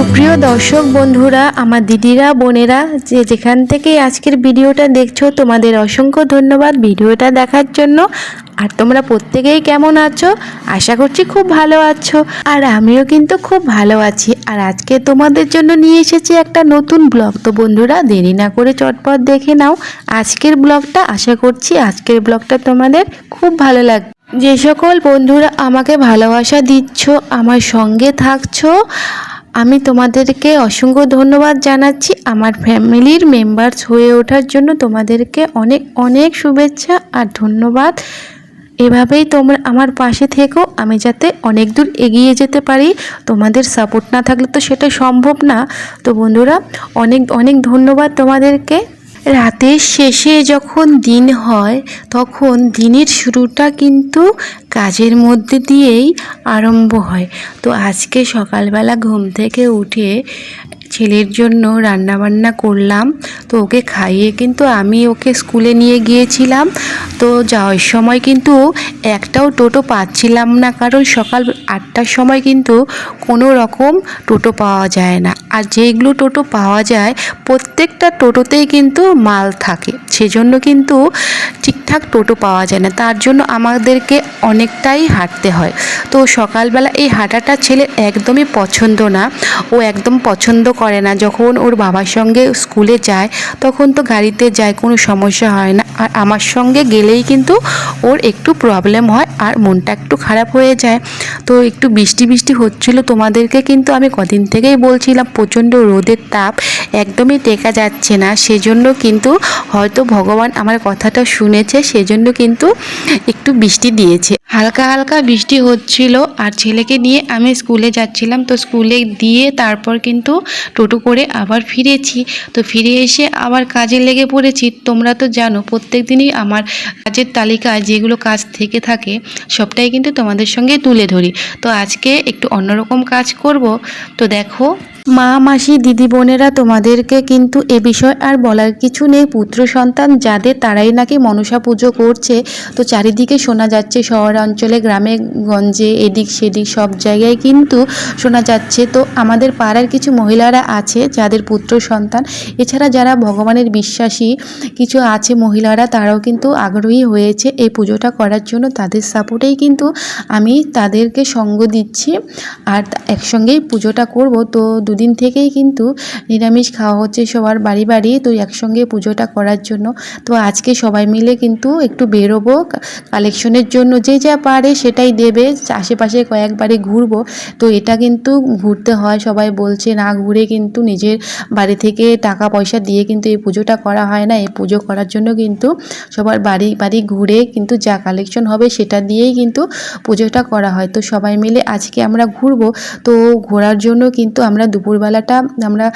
সুপ্রিয় দর্শক বন্ধুরা, আমার দিদিরা, বোনেরা, যে যেখান থেকে আজকের ভিডিওটা দেখছ, তোমাদের অসংখ্য ধন্যবাদ ভিডিওটা দেখার জন্য। আর তোমরা প্রত্যেকেই কেমন আছো? আশা করছি খুব ভালো আছো। আর আমিও কিন্তু খুব ভালো আছি। আর আজকে তোমাদের জন্য নিয়ে এসেছি একটা নতুন ব্লগ। তো বন্ধুরা, দেরি না করে চটপট দেখে নাও আজকের ব্লগটা। আশা করছি আজকের ব্লগটা তোমাদের খুব ভালো লাগবে যে সকল বন্ধুরা আমাকে ভালোবাসা দিচ্ছ, আমার সঙ্গে থাকছো আমি তোমাদেরকে অসংখ্য ধন্যবাদ জানাচ্ছি। আমার ফ্যামিলির মেম্বার্স হয়ে ওঠার জন্য তোমাদেরকে অনেক অনেক শুভেচ্ছা আর ধন্যবাদ। এভাবেই তোমরা আমার পাশে থেকো। আমি যাতে অনেক দূর এগিয়ে যেতে পারি। তোমাদের সাপোর্ট না থাকলে তো সেটা সম্ভব না। তো বন্ধুরা, অনেক অনেক ধন্যবাদ তোমাদেরকে। রাতের শেষে যখন দিন হয়, তখন দিনের শুরুটা কিন্তু কাজের মধ্যে দিয়েই আরম্ভ হয়। তো আজকে সকালবেলা ঘুম থেকে উঠে ছেলের জন্য রান্নাবান্না করলাম। তো ওকে খাইয়ে কিন্তু আমি ওকে স্কুলে নিয়ে গিয়েছিলাম। তো যাওয়ার সময় কিন্তু একটাও টোটো পাচ্ছিলাম না, কারণ সকাল আটটার সময় কিন্তু কোনো রকম টোটো পাওয়া যায় না। আর যেগুলো টোটো পাওয়া যায়, প্রত্যেকটা টোটোতেই কিন্তু মাল থাকে। সেজন্য কিন্তু ঠিকঠাক টোটো পাওয়া যায় না, তার জন্য আমাদেরকে অনেকটাই হাঁটতে হয়। তো সকালবেলা এই হাঁটাটা ছেলের একদমই পছন্দ না, ও একদম পছন্দ করে না। যখন ওর বাবার সঙ্গে স্কুলে যায়, তখন তো গাড়িতে যায়, কোনো সমস্যা হয় না। আর আমার সঙ্গে গেলেই কিন্তু ওর একটু প্রবলেম হয় আর মনটা একটু খারাপ হয়ে যায়। তো একটু বৃষ্টি বৃষ্টি হচ্ছিল, তোমাদেরকে কিন্তু আমি কদিন থেকেই বলছিলাম, প্রচণ্ড রোদের তাপ, একদমই টেকা যাচ্ছে না। সেজন্য কিন্তু হয়তো ভগবান আমার কথাটা শুনেছে। সেজন্য কিন্তু একটু বৃষ্টি দিয়েছে। হালকা হালকা বৃষ্টি হচ্ছিল আর ছেলেকে নিয়ে আমি স্কুলে যাচ্ছিলাম, তো স্কুলে দিয়ে তারপর কিন্তু টোটো করে আবার ফিরেছি। তো ফিরে এসে আবার কাজে লেগে পড়েছি। তোমরা তো জানো প্রত্যেক দিনই আমার কাজের তালিকায় যেগুলো কাজ থেকে থাকে, সবটাই কিন্তু তোমাদের সঙ্গে তুলে ধরি। তো আজকে একটু অন্যরকম কাজ করব। তো দেখো মা, মাসি, দিদি বোনেরা তোমাদেরকে কিন্তু এ বিষয় আর বলার কিছু নেই। পুত্র, সন্তান যাদের, তারাই নাকি মনসা পুজো করছে। তো চারিদিকে শোনা যাচ্ছে শহরাঞ্চলে, গ্রামে, গঞ্জে, এদিক সেদিক সব জায়গায় কিন্তু শোনা যাচ্ছে। তো আমাদের পাড়ার কিছু মহিলারা আছে যাদের পুত্র, সন্তান। এছাড়া যারা ভগবানের বিশ্বাসী কিছু আছে মহিলারা, তারাও কিন্তু আগ্রহী হয়েছে এই পুজোটা করার জন্য। তাদের সাপোর্টেই কিন্তু আমি তাদেরকে সঙ্গ দিচ্ছি। আর একসঙ্গেই পুজোটা করব। তো দুদিন থেকেই কিন্তু নিরামিষ খাওয়া হচ্ছে সবার বাড়ি বাড়ি, তো একসঙ্গে পুজোটা করার জন্য। তো আজকে সবাই মিলে কিন্তু একটু বেরোবো কালেকশনের জন্য যে যা পারে সেটাই দেবে, আশেপাশে কয়েক বাড়ি ঘুরবো। তো এটা কিন্তু ঘুরতে হয়, সবাই বলছে না ঘুরে কিন্তু নিজের বাড়ি থেকে টাকা পয়সা দিয়ে কিন্তু এই পুজোটা করা হয় না। এই পুজো করার জন্য কিন্তু সবার বাড়ি বাড়ি ঘুরে কিন্তু যা কালেকশন হবে সেটা দিয়েই কিন্তু পুজোটা করা হয়। তো সবাই মিলে আজকে আমরা ঘুরবো, তো ঘোরার জন্য কিন্তু আমরা দুপুরবেলাটা আমরা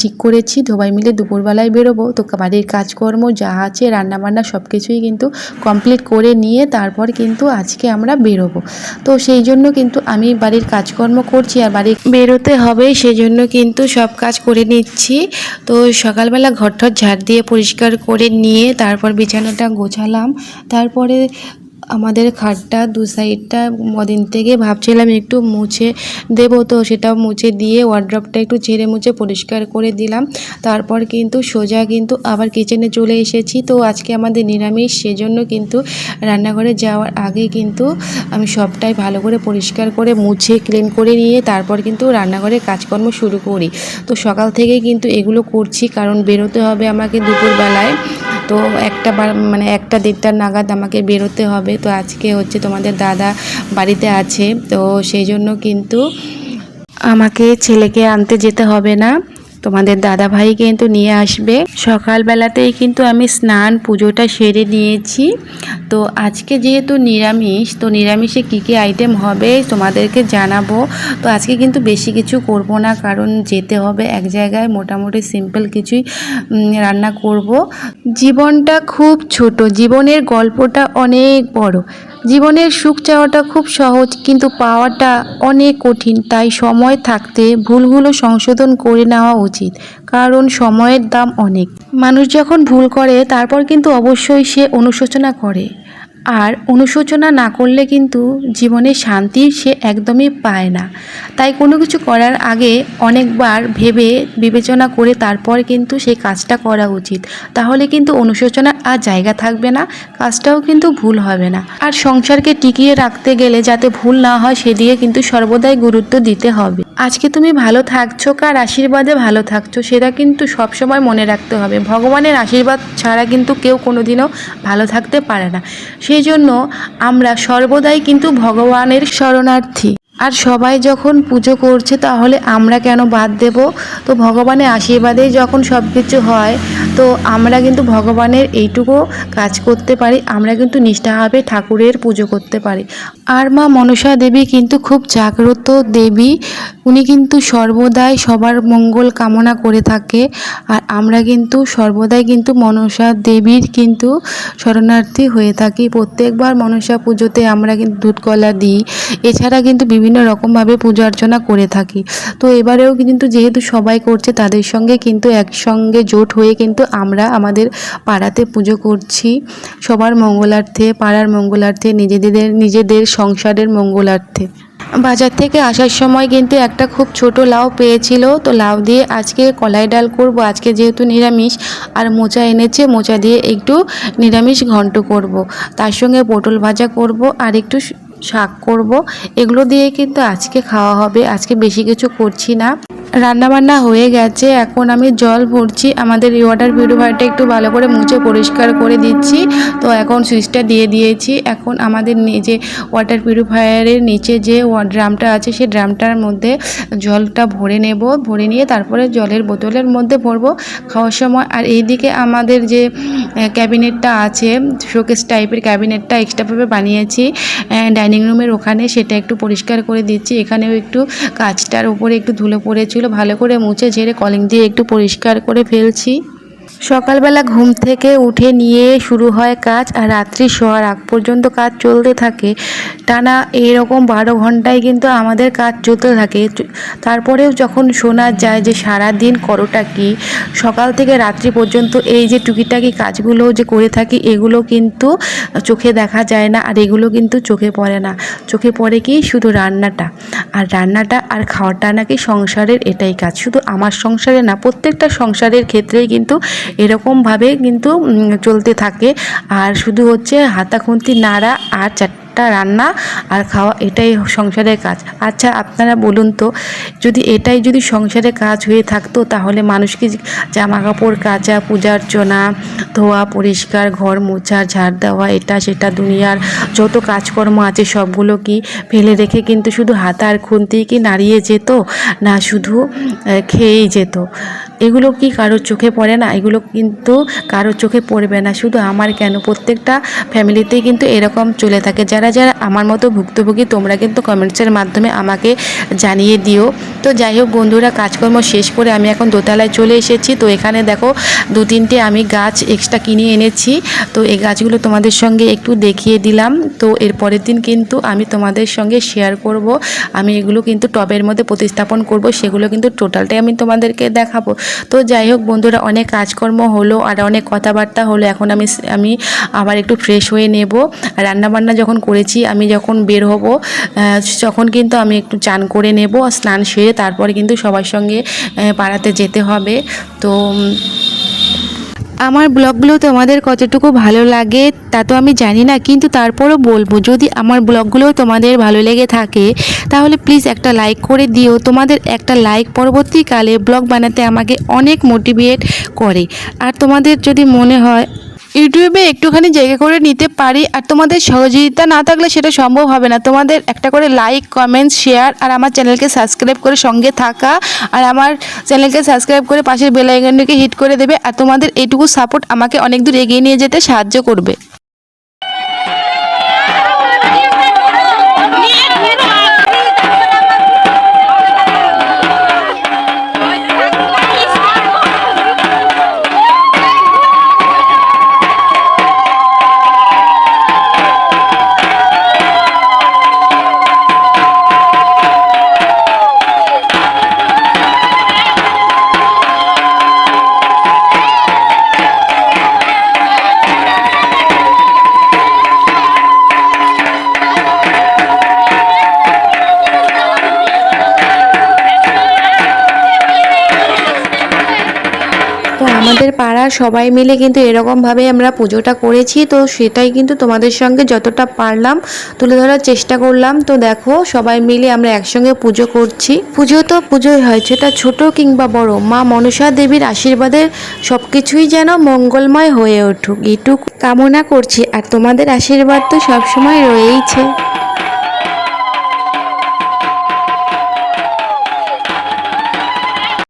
ঠিক করেছি। সবাই মিলে দুপুরবেলায় বেরোবো। তো বাড়ির কাজকর্ম যা আছে, রান্নাবান্না সব কিছুই কিন্তু কমপ্লিট করে নিয়ে তারপর কিন্তু আজকে আমরা বেরোবো। তো সেই জন্য কিন্তু আমি বাড়ির কাজকর্ম করছি আর বাড়ি বেরোতে হবে সেই জন্য কিন্তু সব কাজ করে নিচ্ছি। তো সকালবেলা ঘরঠর ঝাড় দিয়ে পরিষ্কার করে নিয়ে তারপর বিছানাটা গোছালাম। তারপরে আমাদের খাটটা দু সাইডটা মদিন থেকে ভাবছিলাম একটু মুছে দেব তো সেটা মুছে দিয়ে ওয়ার্ড্রপটা একটু ছেড়ে মুছে পরিষ্কার করে দিলাম। তারপর কিন্তু সোজা কিন্তু আবার কিচেনে চলে এসেছি। তো আজকে আমাদের নিরামিষ, সেজন্য কিন্তু রান্নাঘরে যাওয়ার আগে কিন্তু আমি সবটাই ভালো করে পরিষ্কার করে মুছে ক্লিন করে নিয়ে তারপর কিন্তু রান্নাঘরে কাজকর্ম শুরু করি। তো সকাল থেকেই কিন্তু এগুলো করছি, কারণ বেরোতে হবে আমাকে দুপুরবেলায়। তো একটা মানে একটা দেড়টা নাগাদ আমাকে বেরোতে হবে। তো আজকে হচ্ছে তোমাদের দাদা বাড়িতে আছে। তো সেই জন্য কিন্তু আমাকে ছেলেকে আনতে যেতে হবে না। তোমাদের দাদা ভাই কিন্তু নিয়ে আসবে। সকালবেলাতেই কিন্তু আমি স্নান পুজোটা সেরে নিয়েছি। তো আজকে যেহেতু নিরামিষ, তো নিরামিষে কী কী আইটেম হবে তোমাদেরকে জানাব। তো আজকে কিন্তু বেশি কিছু করব না, কারণ যেতে হবে এক জায়গায়, মোটামুটি সিম্পল কিছুই রান্না করব। জীবনটা খুব ছোট, জীবনের গল্পটা অনেক বড়। জীবনের সুখ চাওয়াটা খুব সহজ, কিন্তু পাওয়াটা অনেক কঠিন, তাই সময় থাকতে ভুলগুলো সংশোধন করে নেওয়া উচিত, কারণ সময়ের দাম অনেক। মানুষ যখন ভুল করে, তারপর কিন্তু অবশ্যই সে অনুশোচনা করে। আর অনুশোচনা না করলে কিন্তু জীবনে শান্তি সে একদমই পায় না। তাই কোনো কিছু করার আগে অনেকবার ভেবে বিবেচনা করে তারপর কিন্তু সেই কাজটা করা উচিত। তাহলে কিন্তু অনুশোচনার আর জায়গা থাকবে না, কাজটাও কিন্তু ভুল হবে না। আর সংসারকে টিকিয়ে রাখতে গেলে যাতে ভুল না হয় সেদিকে কিন্তু সর্বদাই গুরুত্ব দিতে হবে। আজকে তুমি ভালো থাকছো, কার আশীর্বাদে ভালো থাকছো, সেটা কিন্তু সবসময় মনে রাখতে হবে। ভগবানের আশীর্বাদ ছাড়া কিন্তু কেউ কোনোদিনও ভালো থাকতে পারে না। সেই জন্য আমরা সর্বদাই কিন্তু ভগবানের শরণার্থী। আর সবাই যখন পুজো করছে তাহলে আমরা কেন বাদ দেব? তো ভগবানের আশীর্বাদেই যখন সব কিছু হয়, তো আমরা কিন্তু ভগবানের এইটুকু কাজ করতে পারি, আমরা কিন্তু নিষ্ঠাভাবে ঠাকুরের পুজো করতে পারি। আর মা মনসা দেবী কিন্তু খুব জাগ্রত দেবী উনি কিন্তু সর্বদাই সবার মঙ্গল কামনা করে থাকে। আর আমরা কিন্তু সর্বদাই কিন্তু মনসা দেবীর কিন্তু শরণার্থী হয়ে থাকি। প্রত্যেকবার মনসা পুজোতে আমরা কিন্তু দুধ কলা দিই। এছাড়া কিন্তু বিভিন্ন রকমভাবে পূজা অর্চনা করে থাকি। তো এবারেও কিন্তু যেহেতু সবাই করছে, তাদের সঙ্গে কিন্তু একসঙ্গে জোট হয়ে কিন্তু আমরা আমাদের পাড়াতে পুজো করছি। সবার মঙ্গলার্থে, পাড়ার মঙ্গলার্থে, নিজেদের নিজেদের সংসারের মঙ্গলার্থে। বাজার থেকে আসার সময় কিন্তু একটা খুব ছোট লাউ পেয়েছিল। তো লাউ দিয়ে আজকে কলাই ডাল করব। আজকে যেহেতু নিরামিষ, আর মোচা এনেছে, মোচা দিয়ে একটু নিরামিষ ঘন্ট করব। তার সঙ্গে পটল ভাজা করব, আর একটু শাক করব। এগুলো দিয়ে কিন্তু আজকে খাওয়া হবে। আজকে বেশি কিছু করছি না। রান্নাবান্না হয়ে গেছে। এখন আমি জল ভরছি। আমাদের ওয়াটার পিউরিফায়ারটা একটু ভালো করে মুছে পরিষ্কার করে দিচ্ছি। তো এখন সুইচটা দিয়ে দিয়েছি। এখন আমাদের যে ওয়াটার পিউরিফায়ারের নিচে যে ড্রামটা আছে, সেই ড্রামটার মধ্যে জলটা ভরে নেব। ভরে নিয়ে তারপরে জলের বোতলের মধ্যে ভরবো খাওয়ার সময়। আর এইদিকে আমাদের যে ক্যাবিনেটটা আছে, শোকেস টাইপের ক্যাবিনেটটা এক্সট্রাভাবে বানিয়েছি। ডাইনিং রুমের ওখানে সেটা একটু পরিষ্কার করে দিচ্ছি। এখানেও একটু কাজটার উপরে একটু ধুলো পড়েছিল। ভালো করে মুছে ঝেড়ে কলিং দিয়ে একটু পরিষ্কার করে ফেলছি। সকালবেলা ঘুম থেকে উঠে নিয়ে শুরু হয় কাজ আর রাত্রি শোয়ার আগ পর্যন্ত কাজ চলতে থাকে। টানা এরকম বারো ঘন্টায় কিন্তু আমাদের কাজ চলতে থাকে। তারপরেও যখন শোনা যায় যে সারা দিন করোটা কি, সকাল থেকে রাত্রি পর্যন্ত এই যে টুকিটাকি কাজগুলো যে করে থাকি, এগুলো কিন্তু চোখে দেখা যায় না আর এগুলো কিন্তু চোখে পড়ে না। চোখে পড়ে কি শুধু রান্নাটা। আর রান্নাটা আর খাওয়াটা নাকি সংসারের এটাই কাজ। শুধু আমার সংসারে না, প্রত্যেকটা সংসারের ক্ষেত্রেই কিন্তু এরকমভাবে কিন্তু চলতে থাকে। আর শুধু হচ্ছে হাতা খুন্তি নাড়া আর চারটা রান্না আর খাওয়া, এটাই সংসারের কাজ। আচ্ছা আপনারা বলুন তো, যদি এটাই যদি সংসারের কাজ হয়ে থাকতো, তাহলে মানুষকে জামা কাপড় কাচা, পূজা অর্চনা, ধোয়া, পরিষ্কার, ঘর মোছা, ঝাড় দেওয়া, এটা সেটা, দুনিয়ার যত কাজকর্ম আছে, সবগুলো কি ফেলে রেখে কিন্তু শুধু হাতা আর খুন্তি কি নাড়িয়ে যেত? না, শুধু খেয়েই যেত। এগুলো কি কারোর চোখে পড়ে না? এগুলো কিন্তু কারোর চোখে পড়বে না। শুধু আমার কেন? প্রত্যেকটা ফ্যামিলিতেই কিন্তু এরকম চলে থাকে। যারা যারা আমার মতো ভুক্তভোগী, তোমরা কিন্তু কমেন্টসের মাধ্যমে আমাকে জানিয়ে দিও। তো যাই হোক বন্ধুরা, কাজকর্ম শেষ করে আমি এখন দোতলায় চলে এসেছি। তো এখানে দেখো দু তিনটে আমি গাছ এক্সট্রা কিনে এনেছি। তো এই গাছগুলো তোমাদের সঙ্গে একটু দেখিয়ে দিলাম। তো এর পরের দিন কিন্তু আমি তোমাদের সঙ্গে শেয়ার করব। আমি এগুলো কিন্তু টবের মধ্যে প্রতিস্থাপন করব। সেগুলো কিন্তু টোটালটাই আমি তোমাদেরকে দেখাবো। তো যাই হোক বন্ধুরা, অনেক কাজকর্ম হলো আর অনেক কথাবার্তা হলো। এখন আমি আমি আবার একটু ফ্রেশ হয়ে নেব। রান্নাবান্না যখন করেছি, আমি যখন বের হব তখন কিন্তু আমি একটু চান করে নেব স্নান সেরে তারপরে কিন্তু সবার সঙ্গে পাড়াতে যেতে হবে। তো আমার ব্লগগুলো তোমাদের কতটুকু ভালো লাগে তা তো আমি জানি না, কিন্তু তারপরও বলব, যদি আমার ব্লগগুলো তোমাদের ভালো লেগে থাকে, তাহলে প্লিজ একটা লাইক করে দিও। তোমাদের একটা লাইক পরবর্তীকালে ব্লগ বানাতে আমাকে অনেক মোটিভেট করে। আর তোমাদের যদি মনে হয় ইউটিউবে একটুখানি জায়গা করে নিতে পারি আর তোমাদের সহযোগিতা না থাকলে সেটা সম্ভব হবে না। তোমাদের একটা করে লাইক কমেন্ট শেয়ার আর আমার চ্যানেলকে সাবস্ক্রাইব করে সঙ্গে থাকা আর আমার চ্যানেলকে সাবস্ক্রাইব করে পাশের বেল আইকনটিকে হিট করে দেবে আর তোমাদের এইটুকু সাপোর্ট আমাকে অনেক দূর এগিয়ে নিয়ে যেতে সাহায্য করবে। সবাই মিলে কিন্তু এরকমভাবে আমরা পুজোটা করেছি, তো সেটাই কিন্তু তোমাদের সঙ্গে যতটা পারলাম তুলে ধরার চেষ্টা করলাম। তো দেখো, সবাই মিলে আমরা একসঙ্গে পুজো করছি। পুজো তো পুজোই হয়, সেটা ছোট কিংবা বড়, মা মনসা দেবীর আশীর্বাদে সব কিছুই যেন মঙ্গলময় হয়ে উঠুক এটুকু কামনা করছি। আর তোমাদের আশীর্বাদ তো সবসময় রয়েইছে।